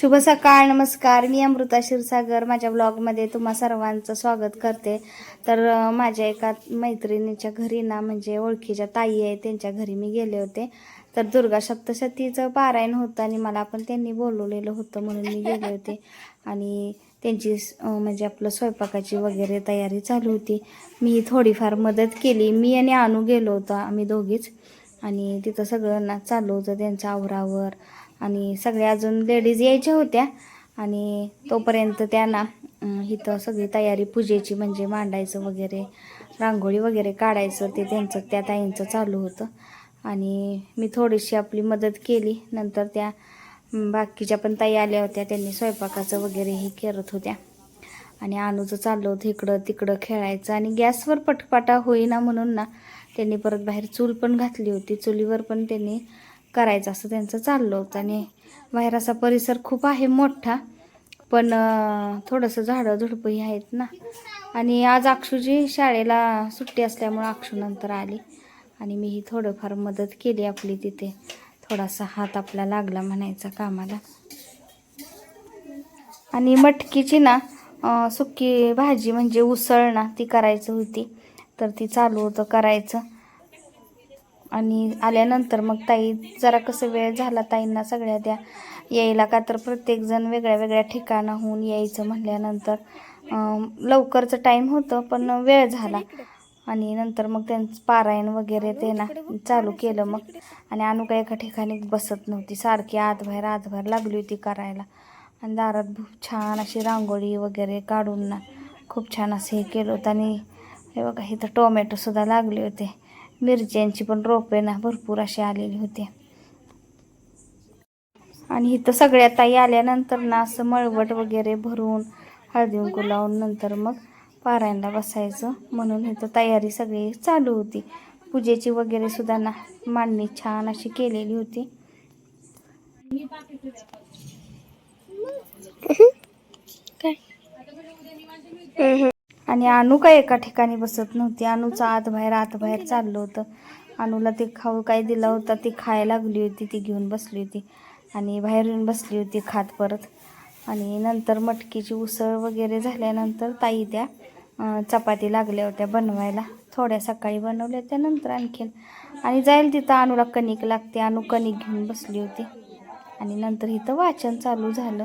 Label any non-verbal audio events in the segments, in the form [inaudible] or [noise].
शुभ सकाळ नमस्कार. मी अमृता क्षीरसागर. माझ्या ब्लॉगमध्ये तुम्हा सर्वांचं स्वागत करते. तर माझ्या एका मैत्रिणीच्या घरी ना म्हणजे ओळखीच्या ताई आहे त्यांच्या घरी मी गेले होते. तर दुर्गा सप्तशतीचं पारायण होतं आणि मला पण त्यांनी बोलवलेलं होतं म्हणून मी गेले होते. आणि त्यांची म्हणजे आपलं स्वयंपाकाची वगैरे तयारी चालू होती. मी थोडीफार मदत केली. मी आणि आणू गेलो होतो आम्ही दोघीच. आणि तिथं सगळं ना चालू होतं त्यांच्या आवरावर. आणि सगळ्या अजून लेडीज यायच्या होत्या. आणि तोपर्यंत त्यांना इथं सगळी तयारी पूजेची म्हणजे मांडायचं वगैरे रांगोळी वगैरे काढायचं ते त्यांचं त्या ताईंचं चालू होतं. आणि मी थोडीशी आपली मदत केली. नंतर त्या बाकीच्या पण ताई आल्या होत्या. त्यांनी स्वयंपाकाचं वगैरे हे करत होत्या. आणि अनुचं चाललं होतं इकडं तिकडं खेळायचं. आणि गॅसवर पटपाटा होईना म्हणून ना त्यांनी परत बाहेर चूल पण घातली होती. चुलीवर पण त्यांनी करायचं असं त्यांचं चाललं होतं. आणि बाहेर असा परिसर खूप आहे मोठा पण थोडंसं झाडं झुडपंही आहेत ना. आणि आज अक्षूची शाळेला सुट्टी असल्यामुळं अक्षू नंतर आली. आणि मी ही थोडंफार मदत केली आपली तिथे. थोडासा हात आपला लागला म्हणायचा कामाला. आणि मटकीची ना सुकी भाजी म्हणजे उसळ ना ती करायची होती. तर ती चालू होतं करायचं. आणि आल्यानंतर मग ताई जरा कसं वेळ झाला ताईंना सगळ्या त्या यायला का तर प्रत्येकजण वेगळ्या वेगळ्या ठिकाणाहून यायचं म्हणल्यानंतर लवकरचं टाईम होतं पण वेळ झाला. आणि नंतर मग त्यांचं पारायण वगैरे ते ना चालू केलं मग. आणि अनुका एका ठिकाणी बसत नव्हती. सारखी आत बाहेर लागली होती करायला. आणि दारात खूप छान अशी रांगोळी वगैरे काढून ना खूप छान असं हे केलं होतं. आणि हे बघा इथं टोमॅटोसुद्धा लागले होते. मिरच्यांची पण रोपे ना भरपूर अशी आलेली होती. आणि इथं सगळ्या ताई आल्यानंतर ना असं मळवट वगैरे भरून हळदी कुंकू लावून नंतर मग पारायणला बसायचं. म्हणून इथं तयारी सगळी चालू होती. पूजेची वगैरे सुद्धा ना मांडणी छान अशी केलेली होती. आणि अनु काय एका ठिकाणी बसत नव्हती. अनुचं आत बाहेर आत बाहेर चाललं होतं. अनुला ते खाऊ काय दिला होता ती खायला लागली होती ती घेऊन बसली होती. आणि बाहेर येऊन बसली होती खात परत. आणि नंतर मटकीची उसळ वगैरे झाल्यानंतर ताई त्या चपाती लागल्या होत्या बनवायला. थोड्या सकाळी बनवल्या होत्या नंतर आणखीन. आणि जाईल तिथं अणूला कणिक लागते. अणू कणिक घेऊन बसली होती. आणि नंतर इथं वाचन चालू झालं.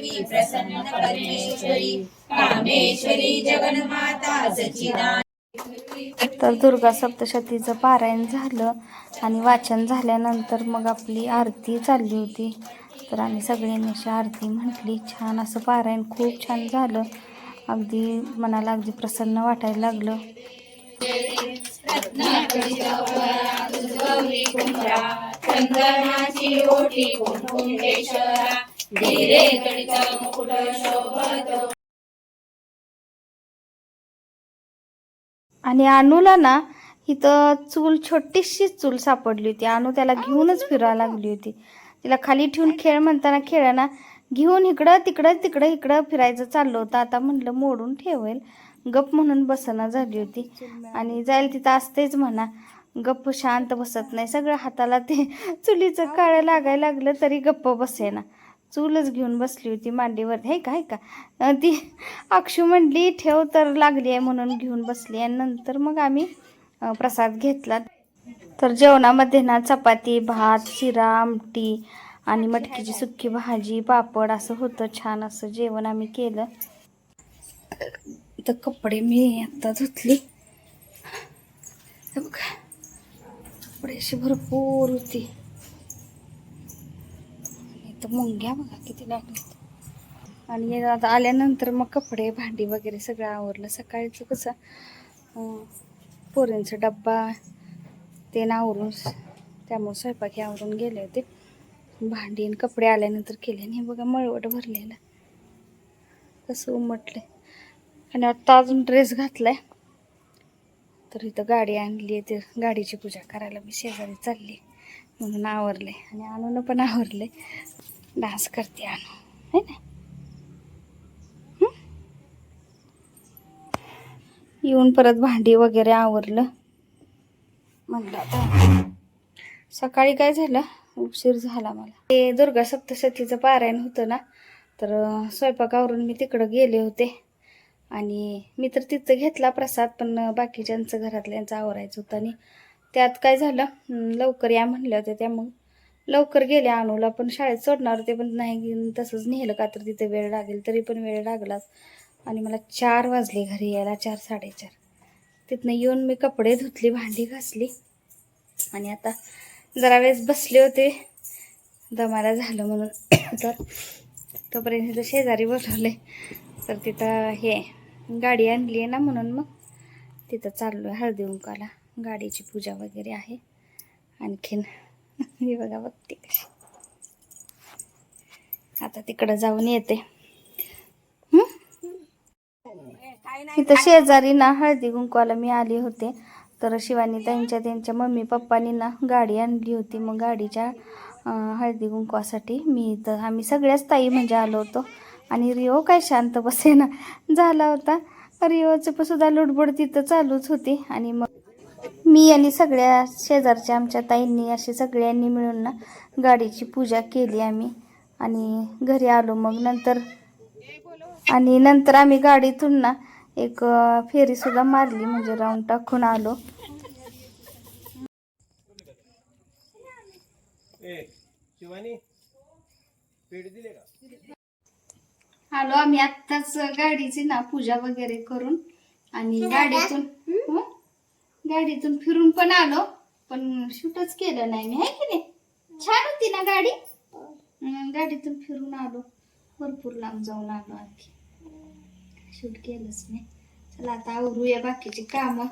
प्रसन्न परमेश्वरी कामेश्वरी जगन्माता सचिदा तर दुर्गा सप्तशतीचं पारायण झालं आणि वाचन झाल्यानंतर मग आपली आरती चालली होती. तर आम्ही सगळ्यांनी अशी आरती म्हटली. छान असं पारायण खूप छान झालं. अगदी मनाला अगदी प्रसन्न वाटायला लागलं. कुंकुंडेश्वरा धीरे मुकुट शोभतो. आणि अनुला ना इथं चूल छोटीशी चूल सापडली होती. अनु त्याला घेऊनच फिरायला लागली होती. तिला खाली ठेवून खेळ म्हणताना खेळाना घेऊन इकडं तिकडं तिकडं इकडं फिरायचं चाललं होतं. आता म्हणलं मोडून ठेवेल. गप म्हणून बसना झाली होती. आणि जाईल तिथं असतेच म्हणा. गप्प शांत बसत नाही. सगळं हाताला ते चुलीचं काळं लागायला लागलं तरी गप्प बसेना. चूलच घेऊन बसली होती मांडीवर. हे का हे का? ती अक्षू म्हणली ठेव तर लागली आहे म्हणून घेऊन बसली आणि नंतर मग आम्ही प्रसाद घेतला. तर जेवणामध्ये ना चपाती भात शिरा आमटी आणि मटकीची सुक्की भाजी पापड असं होतं. छान असं जेवण आम्ही केलं. तर कपडे मी आत्ता धुतली. कपडे अशी भरपूर होती. मग मुंग्या बघा किती लागले आणि आता आल्यानंतर मग कपडे भांडी वगैरे सगळं आवरलं. सकाळचं कसं पोरींचा डब्बा ते आवरून त्यामुळे स्वयंपाकी आवरून गेले होते. भांडी आणि कपडे आल्यानंतर केले आणि बघा मळवट भरलेलं. कसं उमटले आणि आता अजून ड्रेस घातलाय. तर इथं गाडी आणली आहे. ते गाडीची पूजा करायला मी शेजारी चालली म्हणून आवरले आणि आणून पण आवरले डान्स करते आणू. है ना? येऊन परत भांडी वगैरे आवरलं. म्हणलं आता सकाळी काय झालं? उशीर झाला मला. ते दुर्गा सप्तशतीचं पारायण होतं ना तर स्वयंपाकावरून मी तिकडं गेले होते. आणि मी तर तिथं घेतला प्रसाद पण बाकीच्यांचं घरातल्यांचं आवरायचं होतं आणि त्यात काय झालं? लवकर या म्हणल्या होत्या त्या मग. लवकर गेले अनुला पण शाळेत सोडणार होते पण नाही तसंच नेलं का तर तिथे वेळ लागेल तरी पण वेळ लागलाच. आणि मला चार वाजले घरी यायला चार साडेचार. तिथनं येऊन मी कपडे धुतली भांडी घासली. आणि आता जरा वेळेस बसले होते. दमाला झालं म्हणून. तर तोपर्यंत तिथं शेजारी बसवले तर तिथं हे गाडी आणली आहे ना म्हणून मग तिथं चाललो आहे हळदी गाडीची पूजा वगैरे आहे. आणखीन [laughs] हे बघा बघते कशी. आता तिकडं जाऊन येते. इथं शेजारी ना हळदी कुंकवाला मी आले होते. तर शिवानी त्यांच्या त्यांच्या मम्मी पप्पानी ना गाडी आणली होती. मग गाडीच्या हळदी कुंकवासाठी मी इथं आम्ही सगळ्याच ताई म्हणजे आलो होतो. आणि रिओ काय शांत बसेना झाला होता. रिओचं पण सुद्धा लुडबुड तिथं चालूच होती. आणि मग मी आणि सगळ्या शेजारच्या आमच्या ताईंनी असे सगळ्यांनी मिळून ना गाडीची पूजा केली आम्ही. आणि घरी आलो मग नंतर. आणि नंतर आम्ही गाडीतून ना एक फेरीसुद्धा मारली म्हणजे राऊंड टाकून आलो. शिवानी पेढे दिले का? आलो आम्ही आत्ताच गाडीची ना पूजा वगैरे करून. आणि गाडीतून? गाडीतून फिरून पण आलो. पण शूटच केलं नाही मी आहे की नाही? छान होती ना गाडी? गाडीतून फिरून आलो. भरपूर लांब जाऊन आलो आणखी. शूट केलंच नाही चला आता आवरूया बाकीची कामं.